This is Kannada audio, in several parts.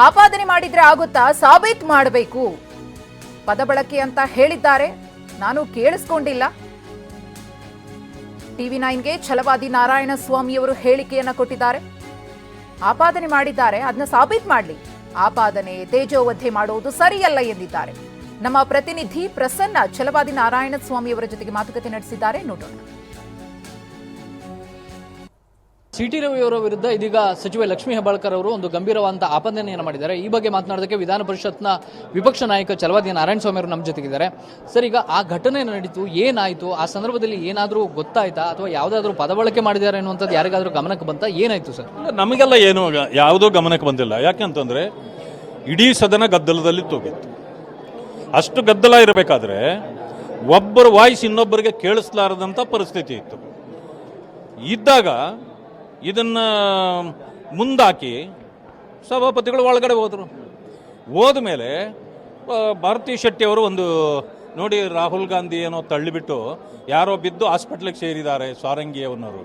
ಆಪಾದನೆ ಮಾಡಿದ್ರೆ ಆಗುತ್ತಾ? ಸಾಬೀತ್ ಮಾಡಬೇಕು. ಪದ ಬಳಕೆ ಅಂತ ಹೇಳಿದ್ದಾರೆ. ನಾನು ಕೇಳಿಸ್ಕೊಂಡಿಲ್ಲ. ಟಿವಿ ನೈನ್ಗೆ ಛಲವಾದಿ ನಾರಾಯಣ ಸ್ವಾಮಿಯವರು ಹೇಳಿಕೆಯನ್ನ ಕೊಟ್ಟಿದ್ದಾರೆ. ಆಪಾದನೆ ಮಾಡಿದ್ದಾರೆ. ಅದನ್ನ ಸಾಬೀತ್ ಮಾಡಲಿ. ಆಪಾದನೆ ತೇಜೋವಧೆ ಮಾಡುವುದು ಸರಿಯಲ್ಲ ಎಂದಿದ್ದಾರೆ. ನಮ್ಮ ಪ್ರತಿನಿಧಿ ಪ್ರಸನ್ನ ಛಲವಾದಿ ನಾರಾಯಣ ಸ್ವಾಮಿಯವರ ಜೊತೆಗೆ ಮಾತುಕತೆ ನಡೆಸಿದ್ದಾರೆ. ನೋಡೋಣ. ಸಿಟಿ ರವಿಯವರ ವಿರುದ್ಧ ಇದೀಗ ಸಚಿವೆ ಲಕ್ಷ್ಮೀ ಹೆಬ್ಬಾಳ್ಕರ್ ಅವರು ಒಂದು ಗಂಭೀರವಾದಂತಹ ಆಪಾದನೆಯನ್ನು ಮಾಡಿದ್ದಾರೆ. ಈ ಬಗ್ಗೆ ಮಾತನಾಡೋದಕ್ಕೆ ವಿಧಾನ ಪರಿಷತ್ನ ವಿಪಕ್ಷ ನಾಯಕ ಚಲವಾದಿ ನಾರಾಯಣ ಸ್ವಾಮಿ ಅವರು ನಮ್ಮ ಜೊತೆಗಿದ್ದಾರೆ. ಸರ್, ಈಗ ಆ ಘಟನೆ ನಡೀತು, ಏನಾಯಿತು? ಆ ಸಂದರ್ಭದಲ್ಲಿ ಏನಾದರೂ ಗೊತ್ತಾಯ್ತಾ? ಅಥವಾ ಯಾವುದಾದ್ರೂ ಪದಬಳಕೆ ಮಾಡಿದ್ದಾರೆ ಅನ್ನುವಂಥದ್ದು ಯಾರಿಗಾದರೂ ಗಮನಕ್ಕೆ ಬಂತ? ಏನಾಯ್ತು ಸರ್? ನಮಗೆಲ್ಲ ಏನು ಯಾವುದೂ ಗಮನಕ್ಕೆ ಬಂದಿಲ್ಲ. ಯಾಕೆಂತಂದ್ರೆ ಇಡೀ ಸದನ ಗದ್ದಲದಲ್ಲಿ ತೂಗಿತ್ತು. ಅಷ್ಟು ಗದ್ದಲ ಇರಬೇಕಾದ್ರೆ ಒಬ್ಬರ ವಾಯ್ಸ್ ಇನ್ನೊಬ್ಬರಿಗೆ ಕೇಳಿಸ್ಲಾರದಂಥ ಪರಿಸ್ಥಿತಿ ಇತ್ತು. ಇದ್ದಾಗ ಇದನ್ನ ಮುಂದಾಕಿ ಸಭಾಪತಿಗಳು ಒಳಗಡೆ ಹೋದರು. ಹೋದ ಮೇಲೆ ಭಾರತಿ ಶೆಟ್ಟಿ ಅವರು ಒಂದು, ನೋಡಿ, ರಾಹುಲ್ ಗಾಂಧಿ ಏನೋ ತಳ್ಳಿಬಿಟ್ಟು ಯಾರೋ ಬಿದ್ದು ಹಾಸ್ಪಿಟ್ಲಿಗೆ ಸೇರಿದ್ದಾರೆ ಸಾರಂಗಿ ಅವನವರು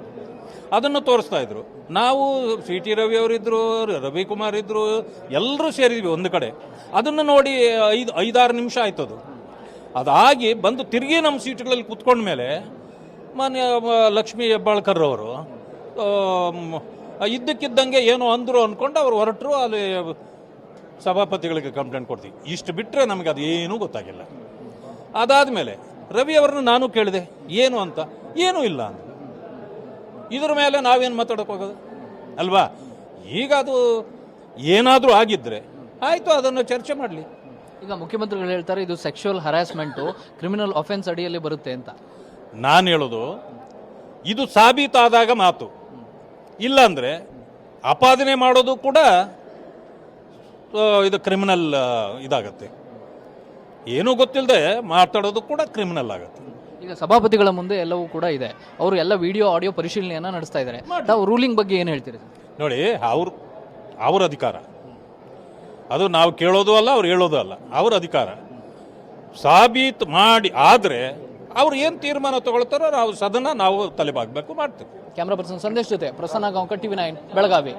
ಅದನ್ನು ತೋರಿಸ್ತಾ ಇದ್ರು. ನಾವು ಸಿ ಟಿ ರವಿ ಅವರಿದ್ರು, ರವಿಕುಮಾರ್ ಇದ್ದರು ಎಲ್ಲರೂ ಸೇರಿದ್ವಿ ಒಂದು ಕಡೆ. ಅದನ್ನು ನೋಡಿ ಐದು, ಐದಾರು ನಿಮಿಷ ಆಯ್ತದು. ಅದಾಗಿ ಬಂದು ತಿರುಗಿ ನಮ್ಮ ಸೀಟ್ಗಳಲ್ಲಿ ಕುತ್ಕೊಂಡ ಮೇಲೆ ಮಾನ್ಯ ಲಕ್ಷ್ಮೀ ಹೆಬ್ಬಾಳ್ಕರ್ ಅವರು ಇದ್ದಕ್ಕಿದ್ದಂಗೆ ಏನೋ ಅಂದರು ಅಂದ್ಕೊಂಡು ಅವ್ರು ಹೊರಟರು ಅಲ್ಲಿ ಸಭಾಪತಿಗಳಿಗೆ ಕಂಪ್ಲೇಂಟ್ ಕೊಡ್ತೀವಿ. ಇಷ್ಟು ಬಿಟ್ಟರೆ ನಮಗೆ ಅದು ಏನೂ ಗೊತ್ತಾಗಿಲ್ಲ. ಅದಾದಮೇಲೆ ರವಿ ಅವರನ್ನು ನಾನು ಕೇಳಿದೆ ಏನು ಅಂತ? ಏನೂ ಇಲ್ಲ ಅಂತ ಇದ್ರ ಮೇಲೆ ನಾವೇನು ಮಾತಾಡೋಕೆ ಹೋಗೋದು? ಅಲ್ವಾ? ಈಗ ಅದು ಏನಾದರೂ ಆಗಿದ್ದರೆ ಆಯಿತು ಅದನ್ನು ಚರ್ಚೆ ಮಾಡಲಿ. ಈಗ ಮುಖ್ಯಮಂತ್ರಿಗಳು ಹೇಳ್ತಾರೆ ಇದು ಸೆಕ್ಷುವಲ್ ಹರಾಸ್ಮೆಂಟು ಕ್ರಿಮಿನಲ್ ಅಫೆನ್ಸ್ ಅಡಿಯಲ್ಲಿ ಬರುತ್ತೆ ಅಂತ. ನಾನು ಹೇಳೋದು ಇದು ಸಾಬೀತಾದಾಗ ಮಾತು. ಇಲ್ಲಾಂದರೆ ಆಪಾದನೆ ಮಾಡೋದು ಕೂಡ ಇದು ಕ್ರಿಮಿನಲ್ ಇದಾಗತ್ತೆ. ಏನೂ ಗೊತ್ತಿಲ್ಲದೆ ಮಾತಾಡೋದು ಕೂಡ ಕ್ರಿಮಿನಲ್ ಆಗುತ್ತೆ. ಈಗ ಸಭಾಪತಿಗಳ ಮುಂದೆ ಎಲ್ಲವೂ ಕೂಡ ಇದೆ. ಅವರು ಎಲ್ಲ ವಿಡಿಯೋ ಆಡಿಯೋ ಪರಿಶೀಲನೆಯನ್ನು ನಡೆಸ್ತಾ ಇದ್ದಾರೆ ತಾವು ರೂಲಿಂಗ್ ಬಗ್ಗೆ ಏನು ಹೇಳ್ತೀರಿ ನೋಡಿ ಅವ್ರ ಅವ್ರ ಅಧಿಕಾರ. ಅದು ನಾವು ಕೇಳೋದು ಅಲ್ಲ ಅವ್ರು ಹೇಳೋದು ಅಲ್ಲ. ಅವ್ರ ಅಧಿಕಾರ. ಸಾಬೀತು ಮಾಡಿ ಆದರೆ ಅವ್ರು ಏನು ತೀರ್ಮಾನ ತಗೊಳ್ತಾರೋ ನಾವು ಸದನ ನಾವು ತಲೆಬಾಗಬೇಕು ಮಾಡ್ತೀವಿ. ಕ್ಯಾಮ್ರಾ ಪರ್ಸನ್ ಸಂದೇಶ್ ಜೊತೆ ಪ್ರಸನ್ನ ಗಾಂವ್ಕರ್, ಟಿವಿ ನೈನ್, ಬೆಳಗಾವಿ.